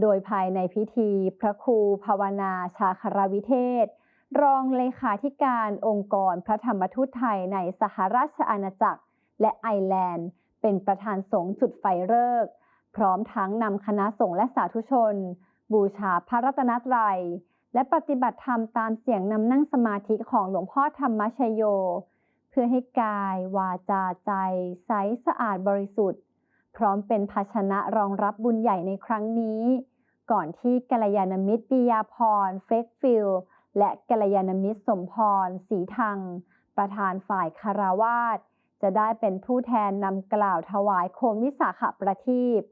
โดยภายในพิธีพระครูภาวนาชาครวิเทศ รองเลขาธิการองค์กรพระธรรมทูตไทยในสหราชอาณาจักร และไอร์แลนด์ เป็นประธานสงฆ์จุดไฟเลิก พร้อมทั้งนำคณะสงฆ์และสาธุชน บูชาพระรัตนตรัย และปฏิบัติธรรมตามเสียงนำนั่งสมาธิของหลวงพ่อธรรมชโย เพื่อให้กาย วาจาใจใสสะอาดบริสุทธิ์ พร้อมเป็นภาชนะรองรับบุญใหญ่ในครั้งนี้ ก่อนที่กัลยาณมิตรปิยาพรเฟรกฟิลและกัลยาณมิตรสมพรสีทังประธานฝ่ายคาราวาสจะได้เป็นผู้แทนนำกล่าวถวายโคมวิสาขประทีป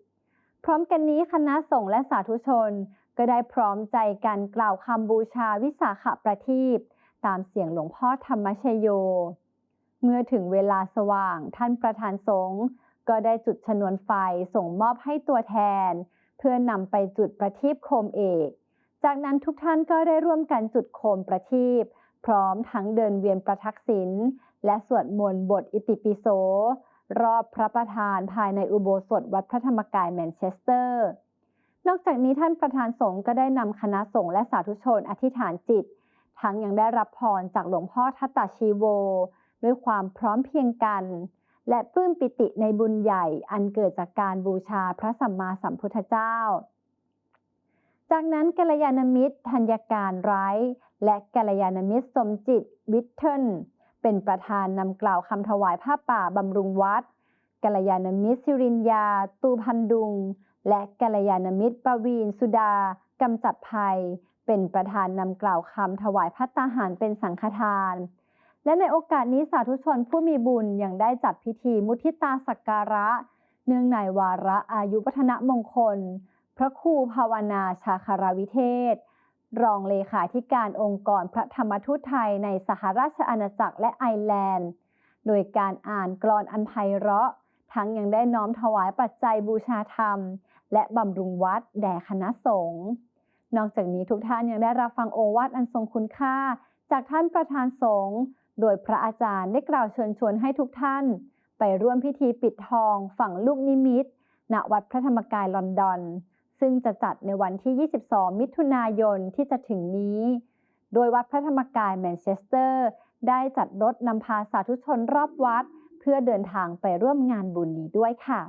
พร้อมกันนี้คณะสงฆ์และสาธุชน ก็ได้พร้อมใจกันกล่าวคำบูชาวิสาขประทีปตามเสียงหลวงพ่อธรรมชโย เมื่อถึงเวลาสว่างท่านประธานสงฆ์ ก็ได้จุดชนวนไฟส่งมอบให้ตัวแทน เพื่อนำไปจุดประทีปโคมเอก จากนั้นทุกท่านก็ได้ร่วมกันจุดโคมประทีปพร้อมทั้งเดินเวียนประทักษิณและสวดมนต์บทอิติปิโส รอบพระประธานภายในอุโบสถวัดพระธรรมกายแมนเชสเตอร์ นอกจากนี้ท่านประธานสงฆ์ก็ได้นำคณะสงฆ์และสาธุชนอธิษฐานจิต ทั้งยังได้รับพรจากหลวงพ่อทัตตาชีโว ด้วยความพร้อมเพียงกัน และปลื้มปิติในบุญใหญ่อันเกิดจากการบูชาพระสัมมาสัมพุทธเจ้า จากนั้นกัลยาณมิตรธัญการไร้ และกัลยาณมิตรสมจิตวิทเทิลเป็นประธานนำกล่าวคำถวายผ้าป่าบำรุงวัดกัลยาณมิตรสิรินยา ตูพันดุง และกัลยาณมิตรประวีนสุดากำจัดภัย เป็นประธานนำกล่าวคำถวายพัตตาหารเป็นสังฆทาน และในโอกาสนี้สาธุชนผู้มีบุญยังได้จัดพิธีมุทิตาสักการะ เนื่องในวาระอายุวัฒนมงคล พระครูภาวนาชาคารวิเทศ รองเลขาธิการองค์กรพระธรรมทูตไทยในสหราชอาณาจักรและไอร์แลนด์ โดยการอ่านกลอนอันไพเราะ ทั้งยังได้น้อมถวายปัจจัยบูชาธรรม และบำรุงวัดแด่คณะสงฆ์นอกจากนี้ทุกท่านยังได้รับฟังโอวาทอันทรงคุณค่า จากท่านประธานสงฆ์ โดยพระอาจารย์ได้กล่าวเชิญชวนให้ทุกท่าน ไปร่วมพิธีปิดทองฝั่งลูกนิมิต ณ วัดพระธรรมกายลอนดอน ซึ่งจะจัดในวันที่ 22 มิถุนายนที่จะถึงนี้ โดยวัดพระธรรมกายแมนเชสเตอร์ ได้จัดรถนำพาสาธุชนรอบวัด เพื่อเดินทางไปร่วมงานบุญนี้ด้วยค่ะ